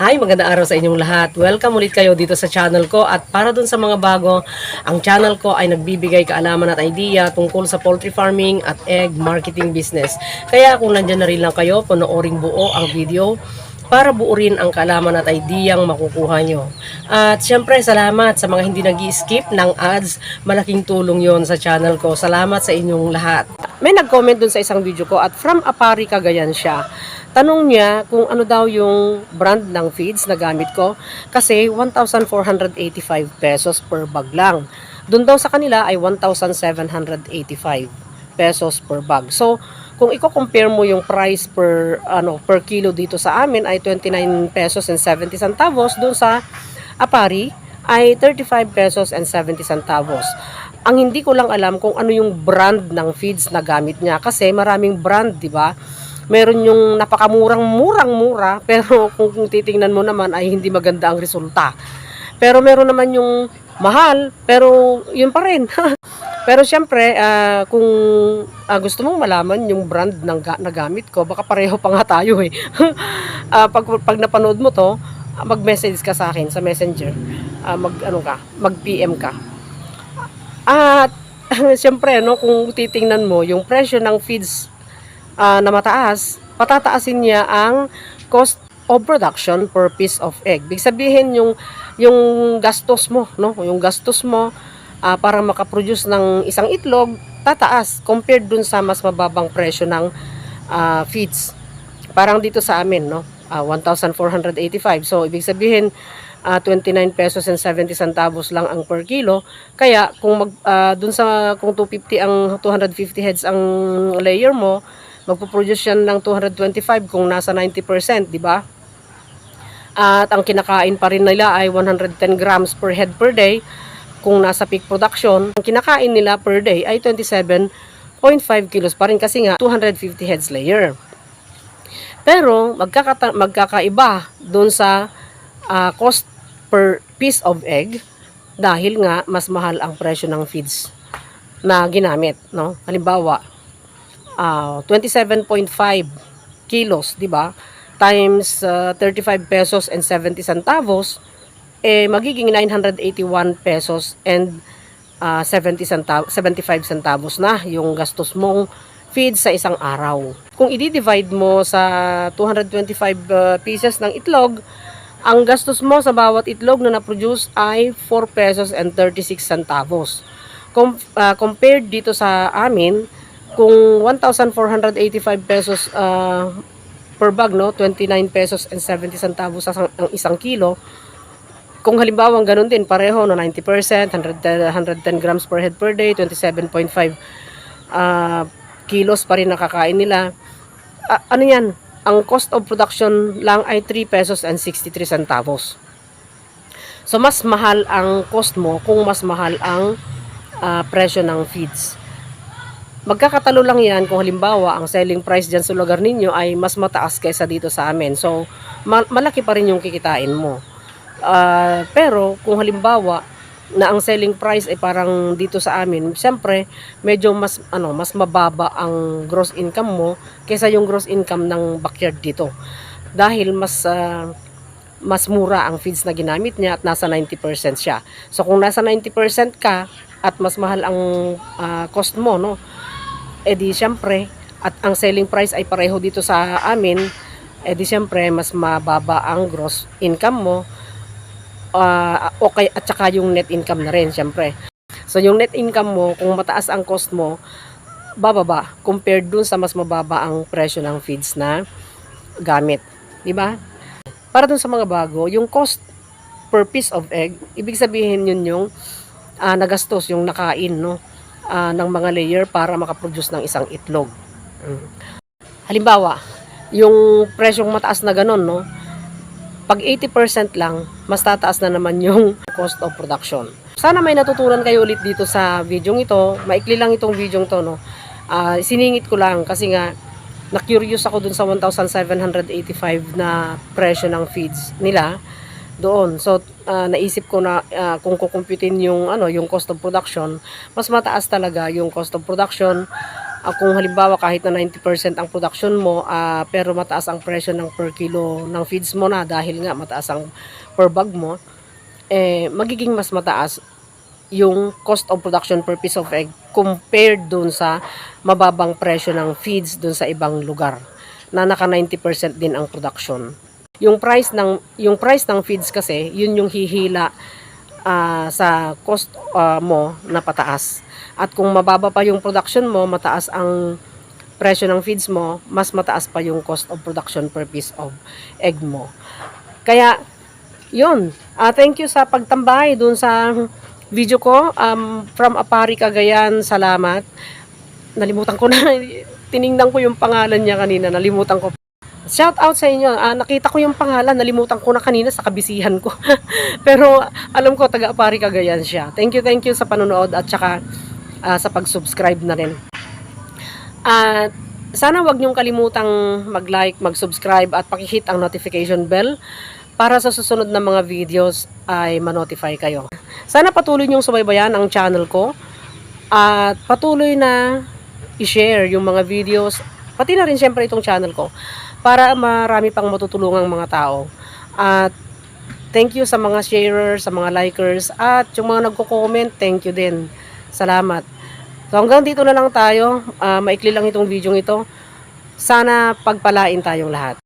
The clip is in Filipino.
Hi, magandang araw sa inyong lahat. Welcome ulit kayo dito sa channel ko at para dun sa mga bago, ang channel ko ay nagbibigay kaalaman at idea tungkol sa poultry farming at egg marketing business. Kaya kung nandyan na rin lang kayo, panooring buo ang video para buo rin ang kaalaman at ideyang makukuha nyo. At syempre, salamat sa mga hindi nag skip ng ads. Malaking tulong yon sa channel ko. Salamat sa inyong lahat. May nag-comment dun sa isang video ko at from Apari, Cagayan siya. Tanong niya kung ano daw yung brand ng feeds na gamit ko kasi 1,485 pesos per bag lang. Doon daw sa kanila ay 1,785 pesos per bag. So, kung i-compare mo yung price per ano per kilo dito sa amin ay 29 pesos and 70 centavos, doon sa Apari ay 35 pesos and 70 centavos. Ang hindi ko lang alam kung ano yung brand ng feeds na gamit niya kasi maraming brand, 'di ba? Meron yung napakamurang murang-mura pero kung, titingnan mo naman ay hindi maganda ang resulta. Pero meron naman yung mahal pero yun pa rin. pero syempre ah, kung ah, gusto mong malaman yung brand ng ga- na gamit ko, baka pareho pa nga tayo eh. Ah, pag, pag napanood mo to, mag-message ka sa akin sa messenger. Ah, mag ano ka, mag-PM ka. At siyempre no, kung titingnan mo yung presyo ng feeds ah, na mataas, patataasin niya ang cost of production per piece of egg. Big sabihin yung yung gastos mo, no? Yung gastos mo ah, para makaproduce ng isang itlog tataas compared dun sa mas mababang presyo ng ah, feeds. Parang dito sa amin, no? Ah, 1,485. So ibig sabihin ah, 29 pesos and 70 centavos lang ang per kilo. Kaya kung mag ah, dun sa kung 250 ang 250 heads ang layer mo, magpo-produce yan ng 225 kung nasa 90%, di ba? At ang kinakain pa rin nila ay 110 grams per head per day. Kung nasa peak production, ang kinakain nila per day ay 27.5 kilos pa rin kasi nga 250 heads layer. Pero magkakata- magkakaiba doon sa ah, cost per piece of egg dahil nga mas mahal ang presyo ng feeds na ginamit, no? Halimbawa, ah 27.5 kilos, 'di ba? Times ah, 35 pesos and 70 centavos eh magiging 981 pesos and ah, 70 centavos 75 centavos na yung gastos mong feed sa isang araw. Kung i-divide mo sa 225 ah, pieces ng itlog, ang gastos mo sa bawat itlog na na-produce ay 4 pesos and 36 centavos. Com- ah, compared dito sa amin, kung 1,485 pesos ah, per bag, no, 29 pesos and 70 centavos ang isang kilo, kung halimbawa ganun din, pareho, no, 90%, 110, 110 grams per head per day, 27.5 ah, kilos pa rin nakakain nila. Ah, ano yan? Ang cost of production lang ay 3 pesos and 63 centavos. So, mas mahal ang cost mo kung mas mahal ang ah, presyo ng feeds. Magkakatalo lang yan kung halimbawa ang selling price dyan sa lugar ninyo ay mas mataas kaysa dito sa amin. So, ma- malaki pa rin yung kikitain mo. Ah, pero kung halimbawa na ang selling price ay parang dito sa amin, siyempre medyo mas ano, mas mababa ang gross income mo kaysa yung gross income ng backyard dito. Dahil mas ah, mas mura ang feeds na ginamit niya at nasa 90% siya. So kung nasa 90% ka at mas mahal ang ah, cost mo, no? Eh di syempre, at ang selling price ay pareho dito sa amin, eh di syempre mas mababa ang gross income mo ah, okay at saka yung net income na rin syempre. So yung net income mo kung mataas ang cost mo bababa compared dun sa mas mababa ang presyo ng feeds na gamit, di ba? Para dun sa mga bago, yung cost per piece of egg, ibig sabihin yun yung ah, nagastos yung nakain no ah, ng mga layer para makaproduce ng isang itlog. Mm. Halimbawa, yung presyong mataas na ganun, no? Pag 80% lang, mas tataas na naman yung cost of production. Sana may natutunan kayo ulit dito sa video ito. Maikli lang itong video to, no? Ah, siningit ko lang kasi nga na-curious ako dun sa 1,785 na presyo ng feeds nila doon. So, ah, naisip ko na ah, kung kukumputin yung, ano, yung cost of production, mas mataas talaga yung cost of production Ah, kung halimbawa kahit na 90% ang production mo, ah, pero mataas ang presyo ng per kilo ng feeds mo na dahil nga mataas ang per bag mo, eh, magiging mas mataas yung cost of production per piece of egg compared dun sa mababang presyo ng feeds dun sa ibang lugar na naka 90% din ang production. Yung price ng yung price ng feeds kasi, yun yung hihila ah, sa cost ah, mo na pataas. At kung mababa pa yung production mo, mataas ang presyo ng feeds mo, mas mataas pa yung cost of production per piece of egg mo. Kaya, yun. Ah, thank you sa pagtambay dun sa video ko. Um, from Apari, Cagayan, salamat. Nalimutan ko na. Tiningnan ko yung pangalan niya kanina. Nalimutan ko. Shout out sa inyo. Ah, nakita ko yung pangalan. Nalimutan ko na kanina sa kabisihan ko. Pero alam ko, taga Apari, Cagayan siya. Thank you, thank you sa panonood at saka ah, sa pag-subscribe na rin. At sana wag niyong kalimutang mag-like, mag-subscribe at pakihit ang notification bell para sa susunod na mga videos ay ma-notify kayo. Sana patuloy niyong subaybayan ang channel ko at patuloy na i-share yung mga videos pati na rin syempre itong channel ko para marami pang matutulungang mga tao. At thank you sa mga sharers, sa mga likers at yung mga nagko-comment, thank you din. Salamat. So hanggang dito na lang tayo. Ah, maikli lang itong video ito. Sana pagpalain tayong lahat.